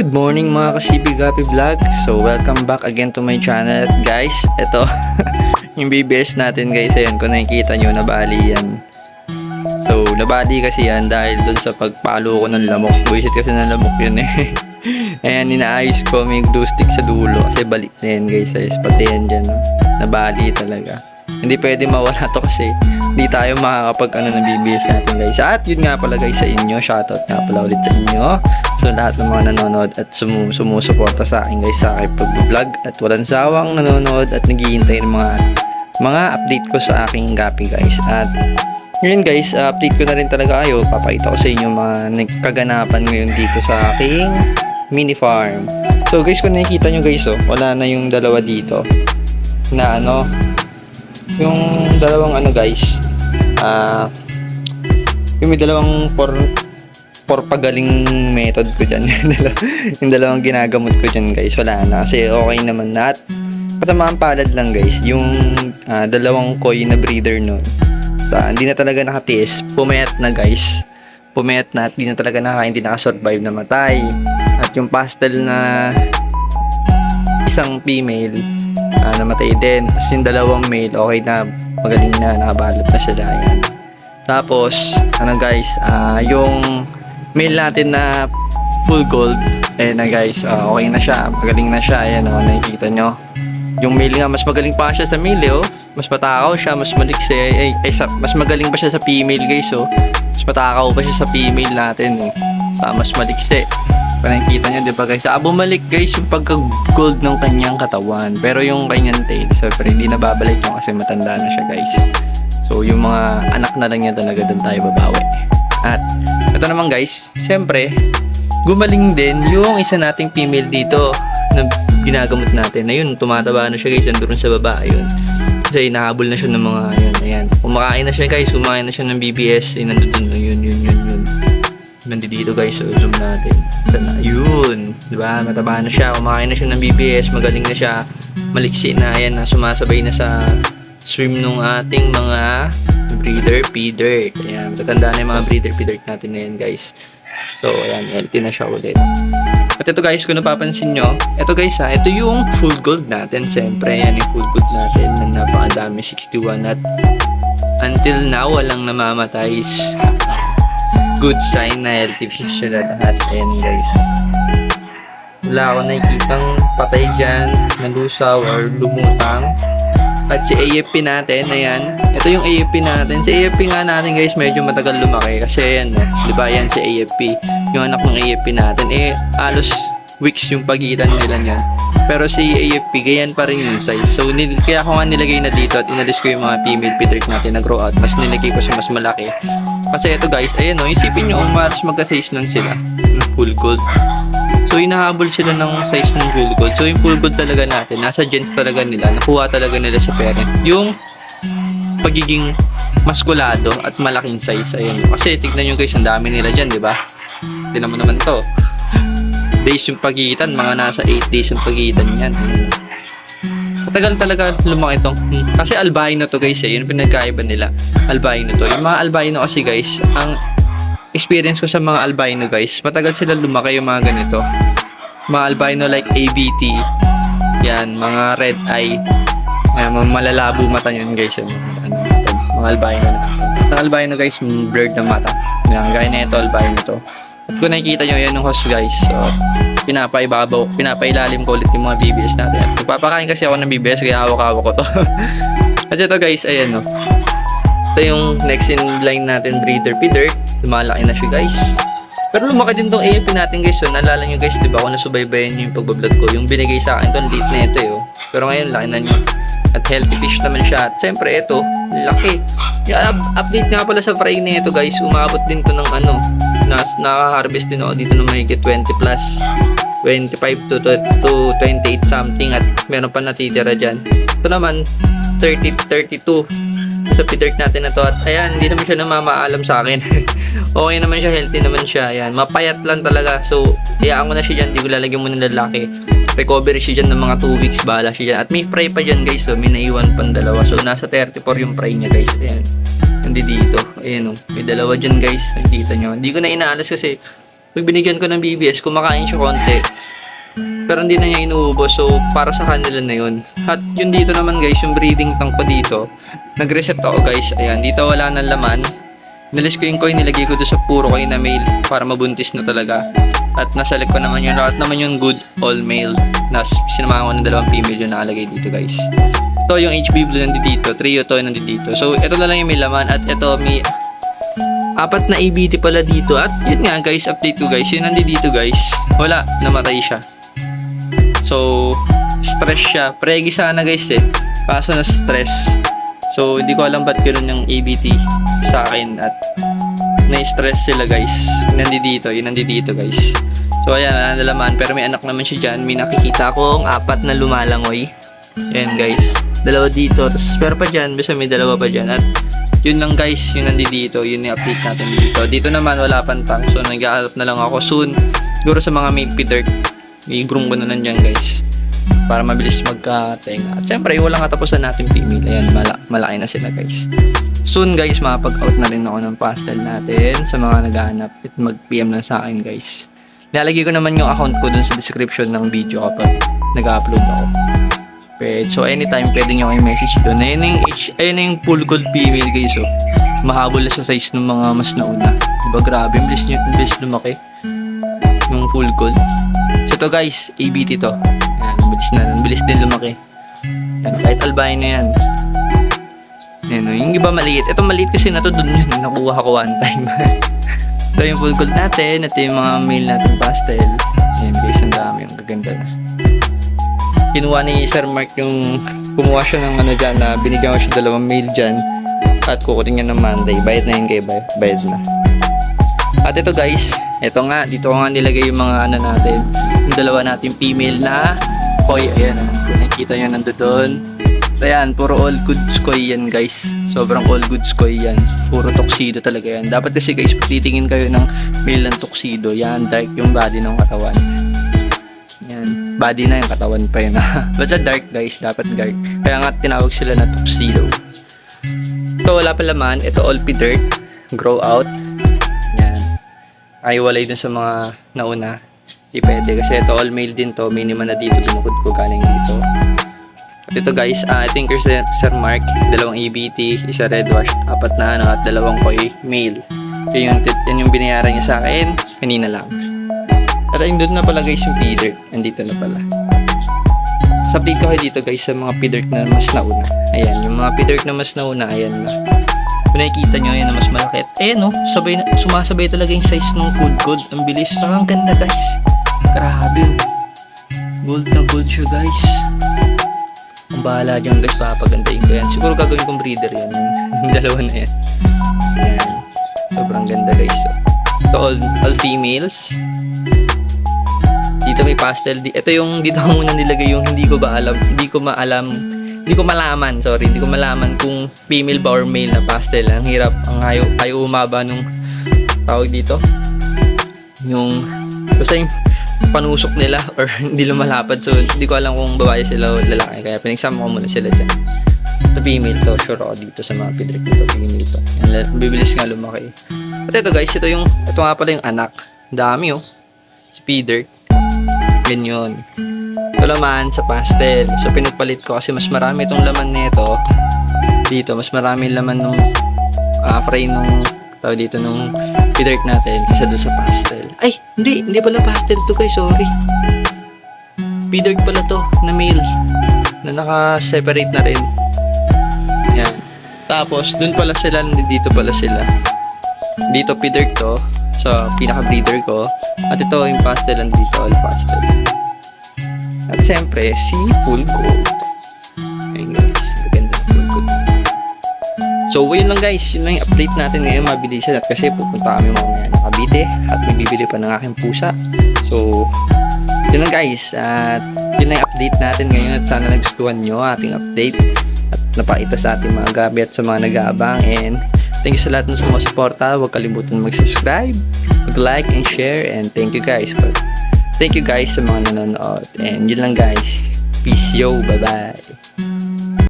Good morning mga kasibig Happy Vlog. So welcome back again to my channel. At guys, ito yung BBS natin guys. Ayan, kung nakikita nyo, nabali yan. So, nabali kasi yan dahil dun sa pagpalo ko ng lamok. Buisit kasi ng lamok yun eh. Ayan, inaayos ko may glue stick sa dulo. Kasi balik na yan guys. Ayos, pati yan dyan. Nabali talaga. Hindi pwede mawala to kasi hindi tayo makakapag ano ng BBS natin guys. At yun nga pala guys sa inyo. Shoutout nga pala ulit sa inyo. So lahat ng mga nanonood at sumu sumusuporta sa akin guys sa aking pag-vlog at walang sawang nanonood at naghihintay ng mga mga update ko sa aking gapi guys. At ngayon guys, uh, update ko na rin talaga kayo. Papakita ko sa inyo mga nagkaganapan ngayon dito sa aking mini farm. So guys, kung nakikita nyo guys, oh, wala na yung dalawa dito na ano, yung dalawang ano guys, ah, yung may dalawang for for pagaling method ko dyan. yung dalawang ginagamot ko dyan guys, wala na. Kasi okay naman na. At kasamaan palad lang guys, yung ah, dalawang koi na breeder nun. Sa, hindi na talaga nakatiis. Pumayat na guys. Pumayat na at hindi na talaga naka, hindi nakasurvive na matay. At yung pastel na isang female, ah, namatay din. Tapos yung dalawang male, okay na, magaling na, nakabalot na sila. Yan. Tapos, ano guys, ah, yung male natin na full gold, eh na guys, ah, okay na siya, magaling na siya. Ayan o, nakikita nyo. Yung male nga, mas magaling pa siya sa male, oh. Mas matakaw siya, mas maliksi. Eh, eh, sa, mas magaling pa siya sa female, guys, oh. Mas matakaw pa siya sa female natin, oh. Ah, mas maliksi. Kung nakikita nyo, di ba guys? Ah, bumalik guys yung pagka-gold ng kanyang katawan. Pero yung kanyang tail, syempre hindi na babalik yun kasi matanda na siya guys. So yung mga anak na lang niya talaga doon tayo babawi. At ito naman guys, syempre, gumaling din yung isa nating female dito na ginagamot natin. Ayun, tumataba na siya guys, andun sa baba. Ayun. Kasi nahabol na siya ng mga, ayun, ayan. Kumakain na siya guys, kumakain na siya ng BBS. Ay, nandun, yun, yun, yun, yun nandito guys so zoom natin. Yun di ba? Mataba na siya kumakain na siya ng BBS magaling na siya. Maliksi na yan na sumasabay na sa swim nung ating mga breeder feeder. Ayan tatanda na yung mga breeder feeder natin na yan guys. So ayan healthy na siya ulit. At ito guys kung napapansin nyo ito guys ha ito yung full gold natin siyempre yan yung full gold natin na napakadami 61 at until now walang namamatay good sign na healthy fish sila lahat. Ayan guys. Wala ako nakikitang patay dyan, nalusaw or lumutang. At si AFP natin, ayan. Ito yung AFP natin. Si AFP nga natin guys, medyo matagal lumaki. Kasi ayan, di ba yan si AFP. Yung anak ng AFP natin. Eh, alos weeks yung pagitan nila niyan. Pero si AFP, ganyan pa rin yung size. So, nil kaya ako nga nilagay na dito at inalis ko yung mga female pitrik natin na grow out. Mas nilagay ko siya mas malaki. Kasi ito guys, ayan o, isipin nyo maras magka-size nun sila. Ng full gold. So, hinahabol sila ng size ng full gold. So, yung full gold talaga natin, nasa gens talaga nila. Nakuha talaga nila sa parent. Yung pagiging maskulado at malaking size. Ayan. Kasi tignan nyo guys, ang dami nila dyan, di ba? Tignan mo naman to days yung pagitan, mga nasa 8 days yung pagitan yan. Matagal talaga lumaki itong. Kasi albino to guys eh, yun pinagkaiba nila. Albino to. Yung mga albino kasi guys, ang experience ko sa mga albino guys, matagal sila lumaki yung mga ganito. Mga albino like ABT, yan, mga red eye, mga malalabo mata yun guys. Yan, ano, mga albino. Ang albino guys, blurred na mata. Yan, gaya na ito, albino to. Kung nakikita nyo, yan yung host guys. So, pinapaibabaw, pinapailalim ko ulit yung mga BBS natin. At Nagpapakain kasi ako ng BBS, kaya hawak-hawak ko to. At ito guys, ayan no. Ito yung next in line natin, breeder feeder. Lumalaki na siya guys. Pero lumaki din tong AFP natin guys. So, naalala nyo guys, di ba ako nasubaybayan nyo yung pagbablog ko. Yung binigay sa akin to, late na ito eh. oh. Pero ngayon, laki na nyo. At healthy fish naman siya. At siyempre, ito, laki. Yung up- update nga pala sa fry na ito guys, umabot din to ng ano, na, naka-harvest din ako dito ng mahigit 20 plus. 25 to, to, to 28 something at meron pa natitira dyan. Ito naman, 30, 32 sa pidirk natin na to at ayan, hindi naman siya namamaalam sa akin. okay naman siya, healthy naman siya. Ayan, mapayat lang talaga. So, iyaan ko na siya dyan, di ko lalagyan muna ng lalaki. Recovery siya dyan ng mga 2 weeks, bahala siya dyan. At may fry pa dyan guys, so may naiwan pang dalawa. So, nasa 34 yung fry niya guys. Ayan, hindi dito. Ayan o, may dalawa dyan guys, nakikita nyo. Hindi ko na inaalas kasi pag binigyan ko ng BBS, kumakain siya konti. Pero hindi na niya inuubos. So, para sa kanila na yun. At yun dito naman guys, yung breeding tank ko dito. Nag-reset ako guys. Ayan, dito wala nang laman. Nilis ko yung coin, nilagay ko doon sa puro coin na male para mabuntis na talaga. At naselect ko naman yung lahat naman yung good all male. Nas sinamahan ko ng dalawang female yung nakalagay dito guys. Ito yung HB Blue nandito dito, trio to nandito dito. So ito na lang yung may laman at ito may apat na ABT pala dito at yun nga guys, update ko guys, yun nandito dito guys. Wala, namatay siya. So, stress siya. Pregi sana guys eh. Kaso na stress. So, hindi ko alam ba't ganun yung ABT sa akin at na-stress sila guys. Nandito, yun nandito guys. So, ayan, wala na laman. Pero may anak naman siya dyan. May nakikita akong apat na lumalangoy. Ayan guys. Dalawa dito. Tapos, pero pa dyan. Basta may dalawa pa dyan. At yun lang guys, yun nandito. Yun yung update natin dito. Dito naman, wala pang tank. So, nag-aalap na lang ako soon. Siguro sa mga may pitter. May groom ko na nandiyan guys. Para mabilis magka-tenga. At syempre, walang katapusan natin female. Ayan, mala malaki na sila guys. Soon guys, makapag-out na rin ako ng pastel natin sa mga naghahanap mag-PM lang sa akin guys. Nilalagay ko naman yung account ko dun sa description ng video kapag nag-upload ako. Pwede. So anytime pwede nyo kayo message doon. Ayun yung, H, ayun yung full gold female guys. So, mahabol na sa size ng mga mas nauna. Diba grabe, ang bilis nyo, ang bilis lumaki. Yung full gold. So to guys, ABT to. Bilis na, bilis din lumaki. Yan, kahit albino yan. Yan, no, yung iba maliit. Ito maliit kasi na to dun yun. Nakuha ko one time. Ito yung full gold natin. Ito yung mga male natin pastel. Yan guys, ang dami. Ang gaganda na. Kinuha ni Sir Mark yung kumuha siya ng ano dyan na binigyan ko siya dalawang male dyan at kukutin niya ng Monday. Bayad na yun kay bayad, bayad na. At ito guys, ito nga, dito ko nga nilagay yung mga ano natin. Yung dalawa natin female na koi. Ayan, ah. nakikita nyo nando doon. Ayan, puro all goods koi yan guys. Sobrang all goods koi yan. Puro tuxedo talaga yan. Dapat kasi guys, titingin kayo ng male ng tuxedo, yan, dark yung body ng katawan. Yan, body na yung katawan pa yun. Basta dark guys, dapat dark. Kaya nga tinawag sila na tuxedo. Ito wala pa laman, ito all dirt, grow out. Yan. Ay walay dun sa mga nauna. Di pwede kasi ito all male din to, minima na dito binukod ko galing dito. At ito guys, ah, I think Sir, Sir Mark, dalawang ABT, isa red wash, apat na ano, at dalawang koi male. Yun yung, yun yung binayaran niya sa akin, kanina lang. At ayun doon na pala guys yung dirt, andito na pala. Sa ko dito guys sa mga pea dirt na mas nauna. Ayan, yung mga pea dirt na mas nauna, ayan na. Kung nakikita nyo, ayan na mas malaki. At ayan no, sabay na, sumasabay talaga yung size ng food gold. Ang bilis, parang ang ganda guys. Grabe. Gold na gold siya guys. Ang bahala dyan guys, papagandahin ko yan. Siguro gagawin kong breeder yan. Yung dalawa na yan. Ayan. Sobrang ganda guys. So, ito all, all females. Dito may pastel. Ito yung dito ko muna nilagay yung hindi ko ba alam. Hindi ko maalam. Hindi ko malaman, sorry. Hindi ko malaman kung female ba or male na pastel. Ang hirap. Ang ayaw, ayaw umaba nung tawag dito. Yung basta yung panusok nila or hindi lumalapad. So, hindi ko alam kung babae sila o lalaki. Kaya pinagsama ko muna sila dyan. Ito female to. Sure ako dito sa mga pidrik nito. Female to. Bibilis nga lumaki. At ito guys, ito yung, ito nga pala yung anak. Dami oh. Si Peter. Yan yun. Ito laman sa pastel. So, pinagpalit ko kasi mas marami itong laman nito. Dito, mas marami laman nung ah, fry nung tawag dito nung Peter natin kaysa doon sa pastel. Ay, hindi. Hindi pala pastel to guys. Sorry. Peter pala to na male. Na naka-separate na rin. Yan. Tapos, dun pala sila, dito pala sila. Dito Peter to sa pinaka-breeder ko. At ito yung pastel and dito all pastel. At siyempre, si full gold. Ayun So, yun lang guys. Yun lang yung update natin ngayon. Mabilisan at kasi pupunta kami mamaya ng Cavite at may bibili pa ng aking pusa. So, yun lang guys. At yun lang yung update natin ngayon at sana nagustuhan nyo ating update at napakita sa ating mga gabi at sa mga nag-aabang and thank you sa lahat ng sumusuporta. Huwag kalimutan mag-subscribe, mag-like and share and thank you guys for Thank you guys sa mga nanonood. And yun lang guys. Peace yo. Bye-bye.